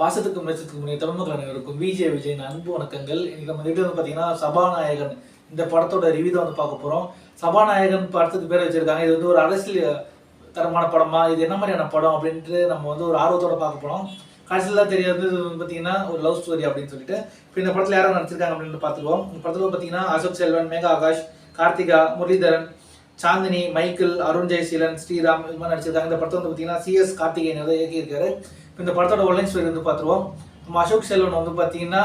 பாசத்துக்கும் நேசத்துக்கும் முன்னே தமிழ்மக்கள் அனைவருக்கும். விஜய் விஜயின் அன்பு வணக்கங்கள். இன்னைக்கு நம்ம வீடியோ வந்து பார்த்தீங்கன்னா சபாநாயகன். இந்த படத்தோட ரிவ்யூ தான் வந்து பார்க்க போகிறோம் சபாநாயகன் படத்துக்கு பேர் வச்சிருக்காங்க. இது வந்து ஒரு அரசியல் தரமான படமா? இது என்ன மாதிரியான படம் அப்படின்ட்டு நம்ம வந்து ஒரு ஆர்வத்தோட பார்க்க போகிறோம் கடைசியில் தான் வந்து பார்த்தீங்கன்னா ஒரு லவ் ஸ்டோரி அப்படின்னு சொல்லிட்டு. இப்போ இந்த படத்தில் யாரும் நடிச்சிருக்காங்க அப்படின்னு பார்த்துக்குவோம் இந்த படத்தில் பார்த்தீங்கன்னா அசோக் செல்வன் மேகா ஆகாஷ் கார்த்திகா முரளிதரன் சாந்தினி மைக்கேல் அருண் ஜெயசீலன் ஸ்ரீராம் இது மாதிரி நடிச்சிருக்காங்க. இந்த படத்தை வந்து பார்த்தீங்கன்னா சிஎஸ் கார்த்திகேயன் வந்து இயக்கியிருக்காரு. இப்போ இந்த படத்தோட ஒன்லைன் ஸ்டோரி வந்து பார்த்துருவோம் நம்ம அசோக் செல்வன் வந்து பார்த்தீங்கன்னா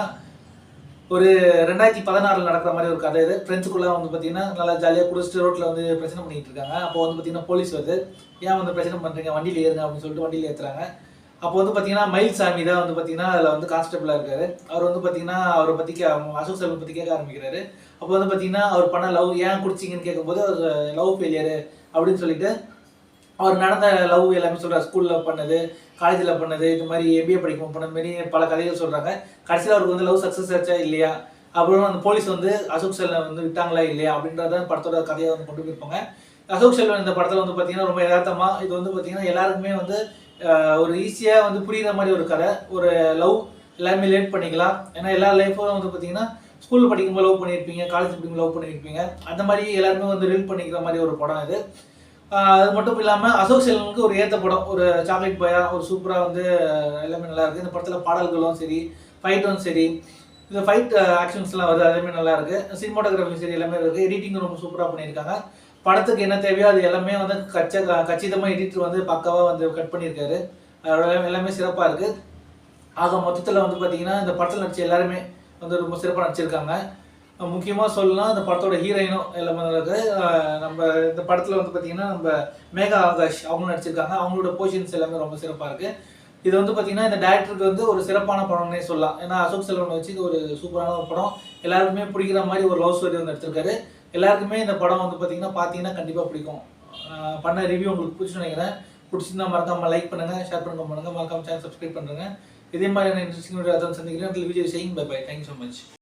ஒரு ரெண்டாயிரத்தி பதினாறில் நடக்கிற மாதிரி ஒரு கதை இது. ஃப்ரெண்ட்ஸுக்குள்ளே வந்து பார்த்தீங்கன்னா நல்லா ஜாலியாக குடிச்சிட்டு ரோட்டில் வந்து பிரச்சனை பண்ணிகிட்டு இருக்காங்க. அப்போ வந்து பார்த்தீங்கன்னா போலீஸ் வருது. ஏன் வந்து பிரச்சனை பண்ணுறீங்க வண்டியில் ஏறுங்க அப்படின்னு சொல்லிட்டு வண்டியில் ஏற்றுறாங்க அப்போ வந்து பார்த்தீங்கன்னா மயில் சாமி தான் வந்து பார்த்தீங்கன்னா அதில் வந்து கான்ஸ்டபிளாக இருக்காரு. அவர் வந்து பார்த்தீங்கன்னா அவரை பற்றி கே அசோக் செல்வன் பற்றி கேட்க ஆரம்பிக்கிறாரு. அப்போ வந்து பார்த்தீங்கன்னா அவர் பண்ண லவ் ஏன் குடிச்சிங்கன்னு கேட்கும்போது அவர் லவ் ஃபெயிலியரு அப்படின்னு சொல்லிட்டு அவர் நடந்த லவ் எல்லாமே சொல்கிறார் ஸ்கூலில் பண்ணது காலேஜில் பண்ணது இது மாதிரி எம்பிஏ படிக்கும் பண்ண மாதிரி பல கதைகள் சொல்கிறாங்க கடைசியில் அவருக்கு வந்து லவ் சக்ஸஸ் ஆச்சா இல்லையா? அப்புறம் அந்த போலீஸ் வந்து அசோக் செல்வன் வந்து விட்டாங்களா இல்லையா? அப்படின்றத படத்தோட கதையை வந்து கொண்டு போயிருப்பாங்க. அசோக் செல்வன் இந்த படத்தில் வந்து பார்த்தீங்கன்னா ரொம்ப யதார்த்தமாக இது வந்து பார்த்தீங்கன்னா எல்லாருக்குமே வந்து ஒரு ஈஸியாக வந்து புரியுற மாதிரி ஒரு கதை. ஒரு லவ் எல்லாருமே லேட் பண்ணிக்கலாம். ஏன்னா எல்லா லைஃப்பும் வந்து பார்த்தீங்கன்னா ஸ்கூலில் படிக்கும்போது லவ் பண்ணியிருப்பீங்க காலேஜ் படிக்கும்போது லவ் பண்ணியிருப்பீங்க அந்த மாதிரி எல்லாருமே வந்து ரீல் பண்ணிக்கிற மாதிரி ஒரு படம் இது. அது மட்டும் இல்லாமல் அசோக் செல்வனுக்கு ஒரு ஏற்ற படம். ஒரு சாக்லேட் பயா ஒரு சூப்பராக வந்து எல்லாமே நல்லாயிருக்கு இந்த படத்தில் பாடல்களும் சரி ஃபைட்டும் சரி இந்த ஃபைட் ஆக்ஷன்ஸ்லாம் வருது. அதுவுமே நல்லா இருக்குது சினிமாட்டோகிராஃபி சரி எல்லாமே இருக்குது எடிட்டிங் ரொம்ப சூப்பராக பண்ணியிருக்காங்க. படத்துக்கு என்ன தேவையோ அது எல்லாமே வந்து கச்ச கச்சிதமாக எடிட்டர் வந்து பக்காவாக வந்து கட் பண்ணியிருக்காரு. அதோட எல்லாமே சிறப்பாக இருக்கு. ஆக மொத்தத்தில் வந்து பார்த்தீங்கன்னா இந்த படத்தில் நடிச்ச எல்லாருமே வந்து ரொம்ப சிறப்பாக நடிச்சிருக்காங்க. முக்கியமாக சொல்லலாம் இந்த படத்தோட ஹீரோயினும் எல்லாமே இருக்குது நம்ம இந்த படத்தில் வந்து பார்த்தீங்கன்னா நம்ம மேகா ஆகாஷ் அவங்க நடிச்சிருக்காங்க. அவங்களோட போர்ஷன்ஸ் எல்லாமே ரொம்ப சிறப்பாக இருக்குது இது வந்து பார்த்தீங்கன்னா இந்த டேரக்டருக்கு வந்து ஒரு சிறப்பான படம்னே சொல்லலாம். ஏன்னா அசோக் செல்வனை வச்சு இது ஒரு சூப்பரான ஒரு படம். எல்லாருக்குமே பிடிக்கிற மாதிரி ஒரு லவ் ஸ்டோரி வந்து எடுத்திருக்காரு. எல்லாருக்குமே இந்த படம் வந்து பார்த்தீங்கன்னா பார்த்தீங்கன்னா கண்டிப்பாக பிடிக்கும். பண்ண ரிவ்யூ உங்களுக்கு பிடிச்சுன்னு நினைக்கிறேன். பிடிச்சிருந்தா மறக்காம லைக் பண்ணுங்க ஷேர் பண்ணுங்க பண்ணுங்க. மறக்காம சேனல் சப்ஸ்கிரைப் பண்ணுங்க. இதே மாதிரியான இன்ட்ரெஸ்டிங் வீடியோ அதான் சந்திக்கிறேன். விஜய் செய்யுங்க bye bye thank you so much